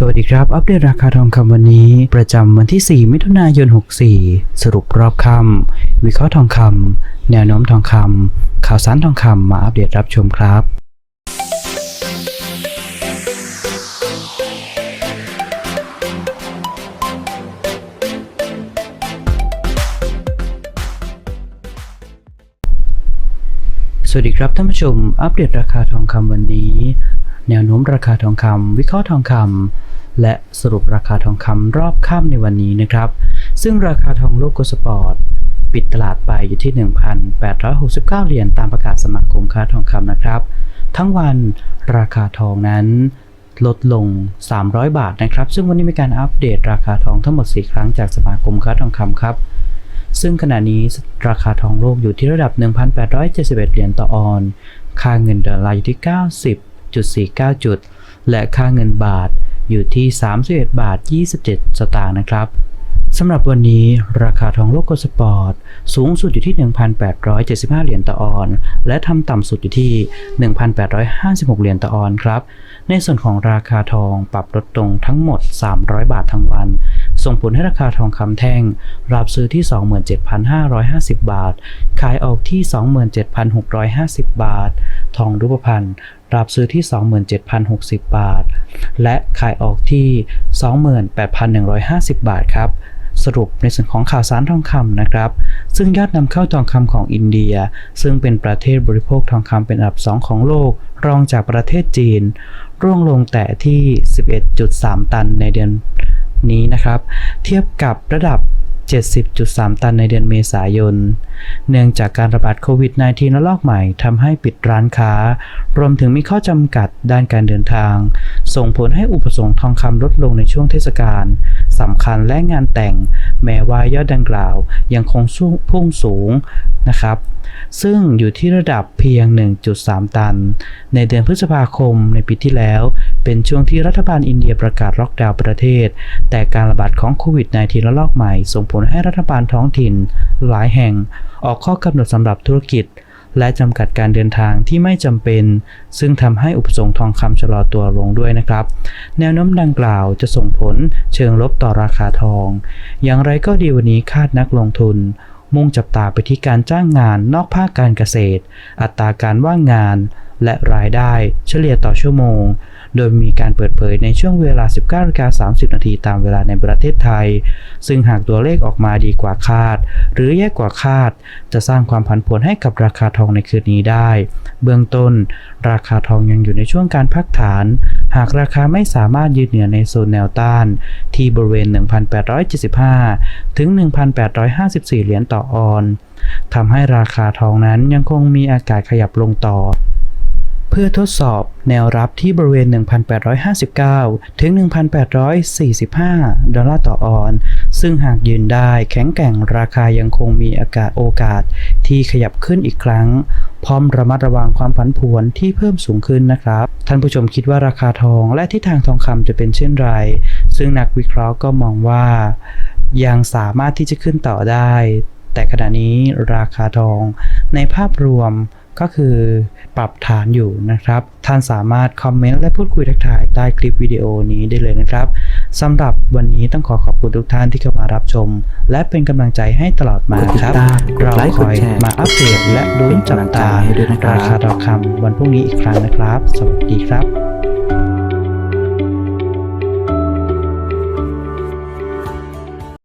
สวัสดีครับ อัปเดตราคาทองคำวันนี้ ประจำวันที่ 4 มิถุนายน 64 สรุปรอบค่ำวิเคราะห์ทองคำแนวโน้มทองคำข่าวสารทองคำมาอัปเดตรับชมครับสวัสดีครับท่านผู้ชม อัปเดตราคาทองคำวันนี้ แนวโน้มราคาทองคำวิเคราะห์ทองคำ และสรุปราคาทองคำรอบค่ำในวันนี้นะครับ ซึ่งราคาทองโลกโกสปอร์ตปิดตลาดไปอยู่ที่ 1,869 เหรียญตามประกาศสมาคมค้าทองคำนะครับ ทั้งวันราคาทองนั้นลดลง 300 บาทนะครับ ซึ่งวันนี้มีการอัปเดตราคาทองทั้งหมด 4 ครั้งจากสมาคมค้าทองคำครับ ซึ่งขณะนี้ราคาทองโลกอยู่ที่ระดับ 1,871 เหรียญต่อออน ค่าเงินดอลลาร์อยู่ที่ 90.49 จุด และค่าเงินบาท อยู่ที่31บาท 27 สตางค์นะครับสำหรับวันนี้ราคาทองโลกโกสปอร์ต สูงสุดอยู่ที่ 1,875 เหรียญต่อออนซ์และทำต่ำสุดอยู่ที่ 1,856 เหรียญต่อออนซ์ครับ ในส่วนของราคาทองปรับลดลงทั้งหมด 300 บาททั้งวัน ส่งผลให้ราคาทองคำแท่ง รับซื้อที่ 27,550 บาท ขายออกที่ 27,650 บาท ทองรูปพรรณรับซื้อที่ 27,060 บาท และขายออกที่ 28,150 บาทครับสรุปในส่วนของข่าวสารทองคำนะครับ ซึ่งยอดนำเข้าทองคำของอินเดีย ซึ่งเป็นประเทศบริโภคทองคำเป็นอันดับ2ของโลก รองจากประเทศจีน ร่วงลงแต่ที่ 11.3 ตันในเดือนนี้นะครับ เทียบกับระดับ 70.3 ตันในเดือนเมษายน เนื่องจากการระบาดโควิด -19 ระลอกใหม่ทำให้ปิดร้านค้า รวมถึงมีข้อจำกัดด้านการเดินทาง ส่งผลให้อุปสงค์ทองคำลดลงในช่วงเทศกาลสำคัญและงานแต่ง แม้ว่ายอดดังกล่าวยังคงพุ่งสูงนะครับซึ่งอยู่ที่ระดับเพียง 1.3 ตัน ในเดือนพฤษภาคมในปีที่แล้ว เป็นช่วงที่รัฐบาลอินเดียประกาศล็อกดาวน์ประเทศ แต่การระบาดของโควิด -19 ระลอกใหม่ส่งผลให้รัฐบาลท้องถิ่น หลายแห่งออกข้อกำหนดสำหรับธุรกิจ และจำกัดการเดินทางที่ไม่จำเป็น ซึ่งทำให้อุปสงค์ทองคำชะลอตัวลงด้วยนะครับ แนวโน้มดังกล่าวจะส่งผลเชิงลบต่อราคาทอง อย่างไรก็ดีวันนี้คาดนักลงทุนมุ่งจับตาไปที่การจ้างงานนอกภาคการเกษตร อัตราการว่างงาน และรายได้เฉลี่ยต่อชั่วโมง โดยมีการเปิดเผยในช่วงเวลา 19นาฬิกา30 นาทีตามเวลาในประเทศไทย ซึ่งหากตัวเลขออกมาดีกว่าคาด หรือแย่กว่าคาด จะสร้างความผันผวนให้กับราคาทองในคืนนี้ได้ เบื้องต้น ราคาทองยังอยู่ในช่วงการพักฐาน หากราคาไม่สามารถยืนเหนือในโซนแนวต้าน ที่บริเวณ 1,875 ถึง 1,854 เหรียญต่อออนทำให้ราคาทองนั้นยังคงมีอากาศขยับลงต่อ พื่อทดสอบแนวรับที่บริเวณ 1,859 ถึง 1,845 ดอลลาร์ต่อออนซ์ซึ่งหากยืนได้แข็งแกร่งราคายังคงมีอากาศโอกาสที่ขยับขึ้นอีกครั้ง พร้อมระมัดระวังความผันผวนที่เพิ่มสูงขึ้นนะครับ ท่านผู้ชมคิดว่าราคาทองและทิศทางทองคำจะเป็นเช่นไร ซึ่งนักวิเคราะห์ก็มองว่า ยังสามารถที่จะขึ้นต่อได้ แต่ขณะนี้ราคาทองในภาพรวม ก็คือปรับฐานอยู่นะครับ ท่านสามารถคอมเมนต์และพูดคุยทักทายใต้คลิปวิดีโอนี้ได้เลยนะครับสำหรับวันนี้ต้องขอขอบคุณทุกท่านที่เข้ามารับชม และเป็นกำลังใจให้ตลอดมาครับ เราคอยมาอัปเดตและลุ้นจับตาราคาทองคำวันพรุ่งนี้อีกครั้งนะครับ สวัสดีครับ